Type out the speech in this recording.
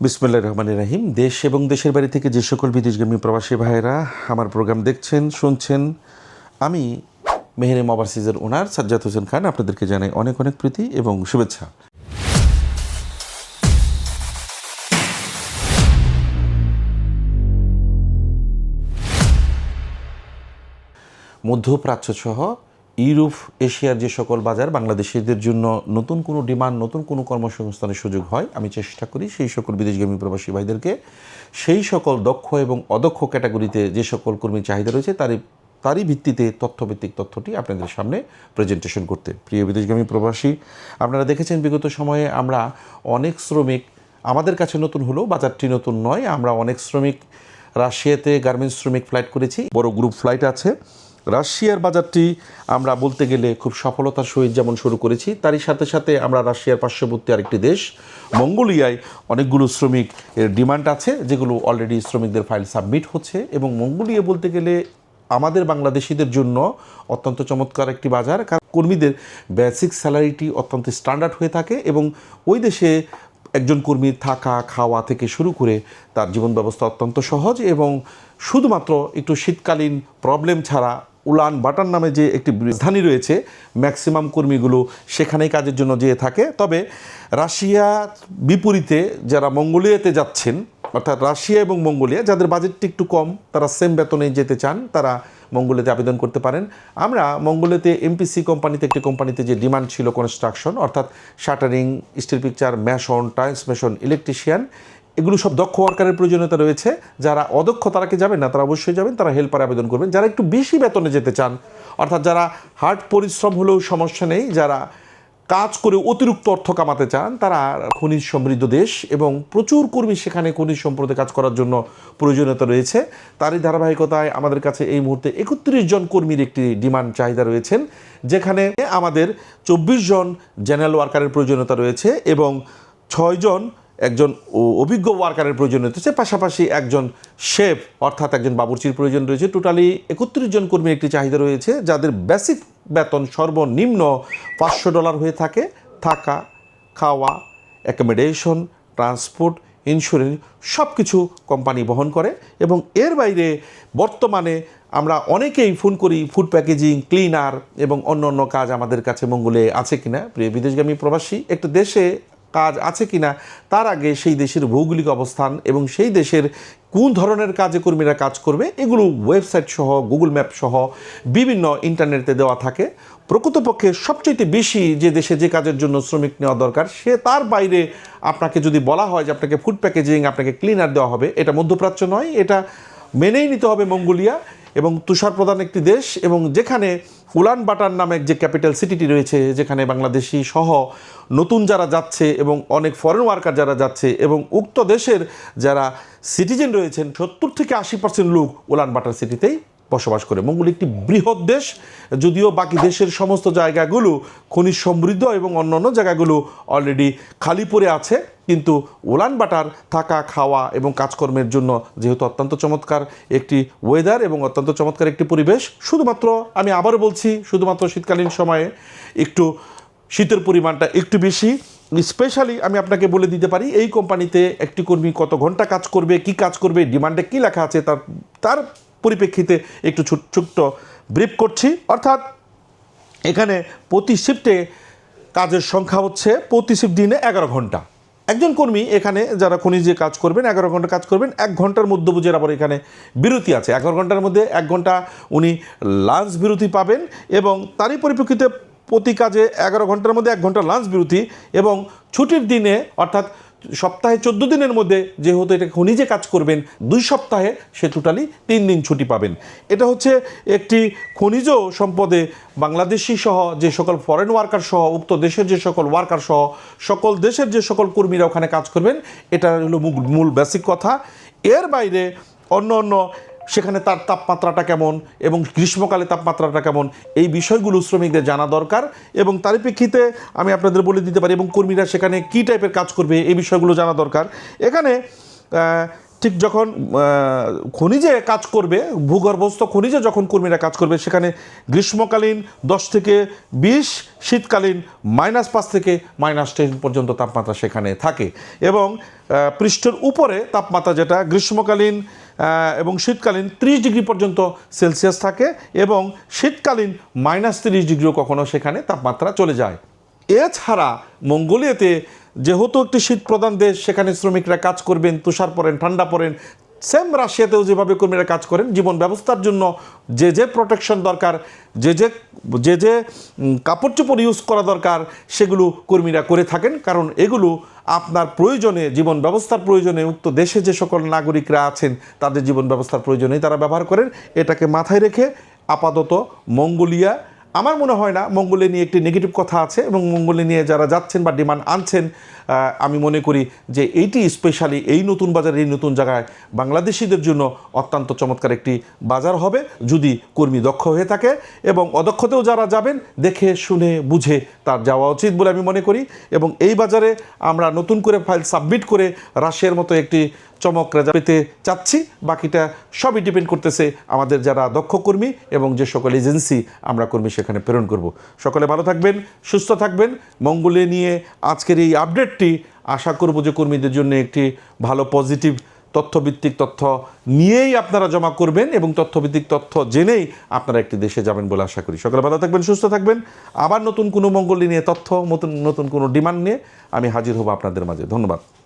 বিসমুল্লাহ রহমান রাহিম। দেশ এবং দেশের বাড়ি থেকে যে সকল বিদেশগামী প্রবাসী ভাইয়েরা আমার প্রোগ্রাম দেখছেন, শুনছেন, আমি মেহেরিম ওভারসিজের ওনার সাজ্জাদ হোসেন খান আপনাদেরকে জানাই অনেক অনেক প্রীতি এবং শুভেচ্ছা। মধ্যপ্রাচ্য সহ ইউরোপ, এশিয়ার যে সকল বাজার বাংলাদেশিদের জন্য নতুন কোনো ডিমান্ড, নতুন কোনো কর্মসংস্থানের সুযোগ হয়, আমি চেষ্টা করি সেই সকল বিদেশগামী প্রবাসী ভাইদেরকে সেই সকল দক্ষ এবং অদক্ষ ক্যাটাগরিতে যে সকল কর্মী চাহিদা রয়েছে তারই তারই ভিত্তিতে তথ্যভিত্তিক তথ্যটি আপনাদের সামনে প্রেজেন্টেশন করতে। প্রিয় বিদেশগামী প্রবাসী, আপনারা দেখেছেন বিগত সময়ে আমরা অনেক শ্রমিক আমাদের কাছে নতুন হলেও বাজারটি নতুন নয়, আমরা অনেক শ্রমিক রাশিয়াতে গার্মেন্টস শ্রমিক ফ্লাইট করেছি, বড় গ্রুপ ফ্লাইট আছে। রাশিয়ার বাজারটি আমরা বলতে গেলে খুব সফলতার সহিত যেমন শুরু করেছি, তারই সাথে সাথে আমরা রাশিয়ার পার্শ্ববর্তী আরেকটি দেশ, মঙ্গোলিয়ায় অনেকগুলো শ্রমিক ডিমান্ড আছে, যেগুলো অলরেডি শ্রমিকদের ফাইল সাবমিট হচ্ছে এবং মঙ্গোলিয়া বলতে গেলে আমাদের বাংলাদেশিদের জন্য অত্যন্ত চমৎকার একটি বাজার। কারণ কর্মীদের বেসিক স্যালারিটি অত্যন্ত স্ট্যান্ডার্ড হয়ে থাকে এবং ওই দেশে একজন কর্মীর থাকা, খাওয়া থেকে শুরু করে তার জীবন ব্যবস্থা অত্যন্ত সহজ এবং শুধুমাত্র একটু শীতকালীন প্রবলেম ছাড়া উলান বাটার নামে যে একটি রাজধানী রয়েছে ম্যাক্সিমাম কর্মীগুলো সেখানেই কাজের জন্য যেয়ে থাকে। তবে রাশিয়া বিপরীতে যারা মঙ্গোলিয়াতে যাচ্ছেন, অর্থাৎ রাশিয়া এবং মঙ্গোলিয়া, যাদের বাজেটটি একটু কম, তারা সেম বেতনে যেতে চান, তারা মঙ্গোলিয়াতে আবেদন করতে পারেন। আমরা মঙ্গোলিয়াতে এমপিসি কোম্পানিতে একটি কোম্পানিতে যে ডিমান্ড ছিল কনস্ট্রাকশন অর্থাৎ শাটারিং স্টিল পিকচার ম্যাশন ট্রান্সমেশন ইলেকট্রিশিয়ান এগুলো সব দক্ষ ওয়ার্কারের প্রয়োজনীয়তা রয়েছে। যারা অদক্ষ, তারা কি যাবেন না? তারা অবশ্যই যাবেন, তারা হেল্পারে আবেদন করবেন। যারা একটু বেশি বেতনে যেতে চান, অর্থাৎ যারা হার্ড পরিশ্রম হলেও সমস্যা নেই, যারা কাজ করে অতিরিক্ত অর্থ কামাতে চান, তারা খনিজ সমৃদ্ধ দেশ এবং প্রচুর কর্মী সেখানে খনিজ সম্পদে কাজ করার জন্য প্রয়োজনীয়তা রয়েছে। তারই ধারাবাহিকতায় আমাদের কাছে এই মুহূর্তে একত্রিশ জন কর্মীর একটি ডিমান্ড চাহিদা রয়েছেন, যেখানে আমাদের চব্বিশ জন জেনারেল ওয়ার্কারের প্রয়োজনীয়তা রয়েছে এবং ছয়জন একজন অভিজ্ঞ ওয়ার্কারের প্রয়োজন রয়েছে, পাশাপাশি একজন শেফ, অর্থাৎ একজন বাবুর্চির প্রয়োজন রয়েছে। টোটালি একত্রিশ জন কর্মীর একটি চাহিদা রয়েছে, যাদের বেসিক বেতন সর্বনিম্ন পাঁচশো ডলার হয়ে থাকে। থাকা, খাওয়া অ্যাকোমোডেশন ট্রান্সপোর্ট ইন্স্যুরেন্স সব কিছু কোম্পানি বহন করে এবং এর বাইরে বর্তমানে আমরা অনেকেই ফোন করি ফুড প্যাকেজিং ক্লিনার এবং অন্য অন্য কাজ আমাদের কাছে মঙ্গলে আছে কিনা। প্রিয় বিদেশগামী প্রবাসী, একটা দেশে কাজ আছে কিনা, তার আগে সেই দেশের ভৌগোলিক অবস্থান এবং সেই দেশের কোন ধরনের কাজে কর্মীরা কাজ করবে, এগুলো ওয়েবসাইট সহ, গুগল ম্যাপ সহ বিভিন্ন ইন্টারনেটে দেওয়া থাকে। প্রকৃতপক্ষে সবচেয়ে বেশি যে দেশে যে কাজের জন্য শ্রমিক নেওয়া দরকার, সে তার বাইরে আপনাকে যদি বলা হয় যে আপনাকে ফুড প্যাকেজিং আপনাকে ক্লিনার দেওয়া হবে, এটা মধ্যপ্রাচ্য নয়, এটা মেনেই নিতে হবে মঙ্গোলিয়া। এবং তুষার প্রধান একটি দেশ এবং যেখানে উলান বাটার নামে যে ক্যাপিটাল সিটিটি রয়েছে, যেখানে বাংলাদেশি সহ নতুন যারা যাচ্ছে এবং অনেক ফরেন ওয়ার্কার যারা যাচ্ছে এবং উক্ত দেশের যারা সিটিজেন রয়েছেন, সত্তর থেকে আশি পার্সেন্ট লোক উলান বাটার সিটিতেই বসবাস করে। মঙ্গল একটি বৃহৎ দেশ, যদিও বাকি দেশের সমস্ত জায়গাগুলো খনিজ সমৃদ্ধ এবং অন্যান্য জায়গাগুলো অলরেডি খালি পড়ে আছে, কিন্তু উলান বাটার, থাকা, খাওয়া এবং কাজকর্মের জন্য যেহেতু অত্যন্ত চমৎকার একটি ওয়েদার এবং অত্যন্ত চমৎকার একটি পরিবেশ, শুধুমাত্র আমি আবারও বলছি, শুধুমাত্র শীতকালীন সময়ে একটু শীতের পরিমাণটা একটু বেশি। স্পেশালি আমি আপনাকে বলে দিতে পারি, এই কোম্পানিতে একটি কর্মী কত ঘণ্টা কাজ করবে, কি কাজ করবে ডিমান্ডে কি লেখা আছে, তার তার পরিপ্রেক্ষিতে একটু ছোট, ছোট্ট ব্রিফ করছি। অর্থাৎ এখানে প্রতি শিফটে কাজের সংখ্যা হচ্ছে প্রতি শিফট দিনে এগারো ঘণ্টা। একজন কর্মী এখানে যারা খনিজে কাজ করবেন, এগারো ঘণ্টা কাজ করবেন, এক ঘণ্টার মধ্যে বুঝে আবার এখানে বিরতি আছে। এগারো ঘণ্টার মধ্যে এক ঘণ্টা উনি লাঞ্চ বিরতি পাবেন এবং তারই পরিপ্রেক্ষিতে প্রতি কাজে এগারো ঘণ্টার মধ্যে এক ঘণ্টা লাঞ্চ বিরতি এবং ছুটির দিনে অর্থাৎ সপ্তাহে চোদ্দ দিনের মধ্যে যেহেতু এটা খনিজে কাজ করবেন, দুই সপ্তাহে সে টোটালি তিন দিন ছুটি পাবেন। এটা হচ্ছে একটি খনিজ সম্পদে বাংলাদেশি সহ যে সকল ফরেন ওয়ার্কার সহ, উক্ত দেশের যে সকল ওয়ার্কার সহ, সকল দেশের যে সকল কর্মীরা ওখানে কাজ করবেন, এটা হলো মূল- বেসিক কথা। এর বাইরে অন্য অন্য সেখানে তার তাপমাত্রাটা কেমন এবং গ্রীষ্মকালে তাপমাত্রাটা কেমন, এই বিষয়গুলো শ্রমিকদের জানা দরকার এবং তার প্রেক্ষিতে আমি আপনাদের বলে দিতে পারি এবং কর্মীরা সেখানে কী টাইপের কাজ করবে, এই বিষয়গুলো জানা দরকার। এখানে ঠিক যখন খনিজে কাজ করবে, ভূগর্ভস্থ খনিজে যখন কর্মীরা কাজ করবে, সেখানে গ্রীষ্মকালীন দশ থেকে বিশ, শীতকালীন মাইনাস পাঁচ থেকে মাইনাস টেন পর্যন্ত তাপমাত্রা সেখানে থাকে। এবং পৃষ্ঠের উপরে তাপমাত্রা যেটা, গ্রীষ্মকালীন এবং শীতকালীন ত্রিশ ডিগ্রি পর্যন্ত সেলসিয়াস থাকে এবং শীতকালীন মাইনাস তিরিশ ডিগ্রিও কখনও সেখানে তাপমাত্রা চলে যায়। এছাড়া মঙ্গোলিয়াতে যেহেতু একটি শীত প্রধান দেশ, সেখানে শ্রমিকরা কাজ করবেন, তুষার পরেন, ঠান্ডা পরেন। সেম রাশিয়াতেও যেভাবে কর্মীরা কাজ করেন, জীবন ব্যবস্থার জন্য যে যে প্রোটেকশন দরকার, যে যে যে যে কাপড় চোপড় ইউজ করা দরকার, সেগুলো কর্মীরা করে থাকেন। কারণ এগুলো আপনার প্রয়োজনে, জীবন ব্যবস্থার প্রয়োজনে, উক্ত দেশে যে সকল নাগরিকরা আছেন, তাদের জীবন ব্যবস্থার প্রয়োজনেই তারা ব্যবহার করেন। এটাকে মাথায় রেখে আপাতত মঙ্গোলিয়া আমার মনে হয় না মঙ্গলে নিয়ে একটি নেগেটিভ কথা আছে এবং মঙ্গলে নিয়ে যারা যাচ্ছেন বা ডিমান্ড আনছেন আমি মনে করি যে এইটি স্পেশালি এই নতুন বাজারে এই নতুন জায়গায় বাংলাদেশিদের জন্য অত্যন্ত চমৎকার একটি বাজার হবে যদি কর্মী দক্ষ হয়ে থাকে এবং অদক্ষতেও যারা যাবেন দেখে, শুনে, বুঝে তার যাওয়া উচিত বলে আমি মনে করি এবং এই বাজারে আমরা নতুন করে ফাইল সাবমিট করে রাশিয়ার মতো একটি চমক রেজা পেতে চাচ্ছি। বাকিটা সবই ডিপেন্ড করতেছে আমাদের যারা দক্ষ কর্মী এবং যে সকল এজেন্সি আমরা কর্মী সেখানে প্রেরণ করব। সকলে ভালো থাকবেন, সুস্থ থাকবেন। মঙ্গলে নিয়ে আজকের এই আপডেটটি আশা করব যে কর্মীদের জন্য একটি ভালো পজিটিভ তথ্যভিত্তিক তথ্য নিয়েই আপনারা জমা করবেন এবং তথ্যভিত্তিক তথ্য জেনেই আপনারা একটি দেশে যাবেন বলে আশা করি। সকলে ভালো থাকবেন, সুস্থ থাকবেন। আবার নতুন কোনো মঙ্গল নিয়ে তথ্য, নতুন নতুন কোনো ডিমান্ড নিয়ে আমি হাজির হব আপনাদের মাঝে। ধন্যবাদ।